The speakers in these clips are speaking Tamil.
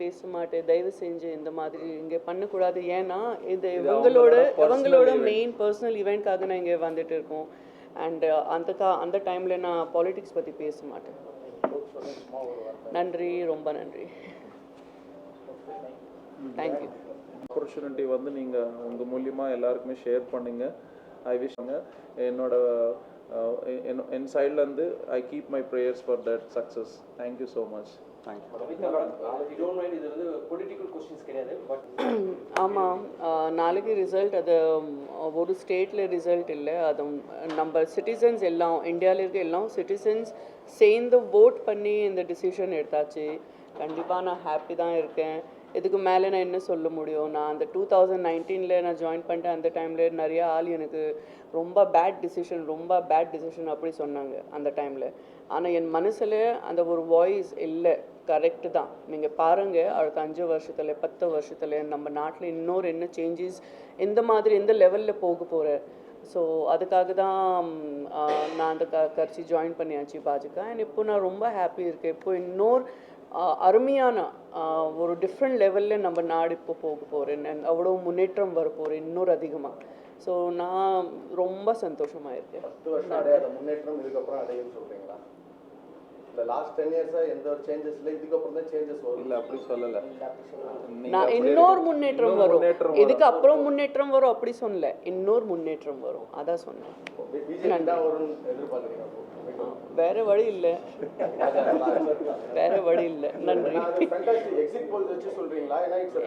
பேச மாட்டேன் தயவு செஞ்சு இந்த மாதிரி இங்கே பண்ணக்கூடாது. ஏன்னா இது இவங்களோட இவங்களோட மெயின் பர்சனல் ஈவெண்ட்காக நான் இங்கே வந்துட்டு இருக்கோம். அண்ட் அந்த கா அந்த டைமில் நான் பாலிடிக்ஸ் பற்றி பேச மாட்டேன். நன்றி ரொம்ப நன்றி. தேங்க்யூ ஆப்பர்ச்சுனிட்டி வந்து நீங்கள் உங்கள் மூலியமாக எல்லாருக்குமே ஷேர் பண்ணுங்க. ஐ விஷ் என்னோட என் சைட்லேருந்து I keep my prayers for that success thank you so much ஆமாம் நாளைக்கு ரிசல்ட் அது ம், ஒரு ஸ்டேட்டில் ரிசல்ட் இல்லை. அது நம்ம சிட்டிசன்ஸ் எல்லாம் இந்தியாவில் இருக்க எல்லாம் சிட்டிசன்ஸ் சேர்ந்து ஓட் பண்ணி இந்த டிசிஷன் எடுத்தாச்சு. கண்டிப்பாக நான் ஹாப்பி தான் இருக்கேன். இதுக்கு மேலே நான் என்ன சொல்ல முடியும்? நான் அந்த டூ தௌசண்ட் நைன்டீனில் நான் ஜாயின் பண்ணிட்டேன். அந்த டைமில் நிறைய ஆள் எனக்கு ரொம்ப பேட் டிசிஷன் ரொம்ப பேட் டிசிஷன் அப்படி சொன்னாங்க அந்த டைமில் ஆனால் என் மனசில் அந்த ஒரு வாய்ஸ் இல்லை. கரெக்டு தான். நீங்கள் பாருங்கள் அடுத்த அஞ்சு வருஷத்தில் பத்து வருஷத்தில் நம்ம நாட்டில் இன்னொரு என்ன சேஞ்சஸ் எந்த மாதிரி எந்த லெவலில் போக போகிற ஸோ அதுக்காக தான் நான் அந்த க கட்சி ஜாயின் பண்ணியாச்சு பாஜக. அண்ட் இப்போ நான் ரொம்ப ஹாப்பி இருக்கேன். இப்போ இன்னொரு அருமையான ஒரு டிஃப்ரெண்ட் லெவலில் நம்ம நாடு இப்போ போக போகிறேன் அவ்வளோ முன்னேற்றம் வர போகிறேன் இன்னொரு அதிகமாக ஸோ நான் ரொம்ப சந்தோஷமாக இருக்கேன். முன்னேற்றம் இதுக்கப்புறம் அடையும்னு சொல்றீங்களா? இந்த லாஸ்ட் டென் இயர்ஸா எந்த ஒரு சேஞ்சஸ் இல்லை இதுக்கப்புறம் தான் சேஞ்சஸ் வரும். இல்லை அப்படி சொல்லலை. நான் இன்னொரு முன்னேற்றம் வரும். இதுக்கு அப்புறம் முன்னேற்றம் வரும்? அப்படி சொல்லல. இன்னொரு முன்னேற்றம் வரும். அதான் சொன்னேன். வேற வழி இல்லை. வேற வழி இல்லை. நன்றி.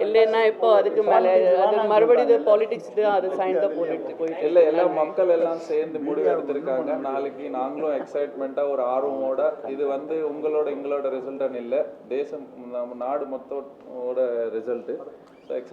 இல்லைன்னா இப்போ அதுக்கு மேலே அது மறுபடியும் இது பாலிடிக்ஸ் அது சைன் தான் போட்டுட்டு போயிட்டு இல்லை எல்லா மக்கள் எல்லாம் சேர்ந்து முடிவு எடுத்திருக்காங்க. நாளைக்கு நாங்களும் எக்ஸைட்மெண்ட்டாக ஒரு ஆர்வமோட இது வந்து உங்களோட எங்களோட ரிசல்ட்னு இல்லை தேசம் நம்ம நாடு மொத்தோட ரிசல்ட்டு ஸோ எக்ஸைட்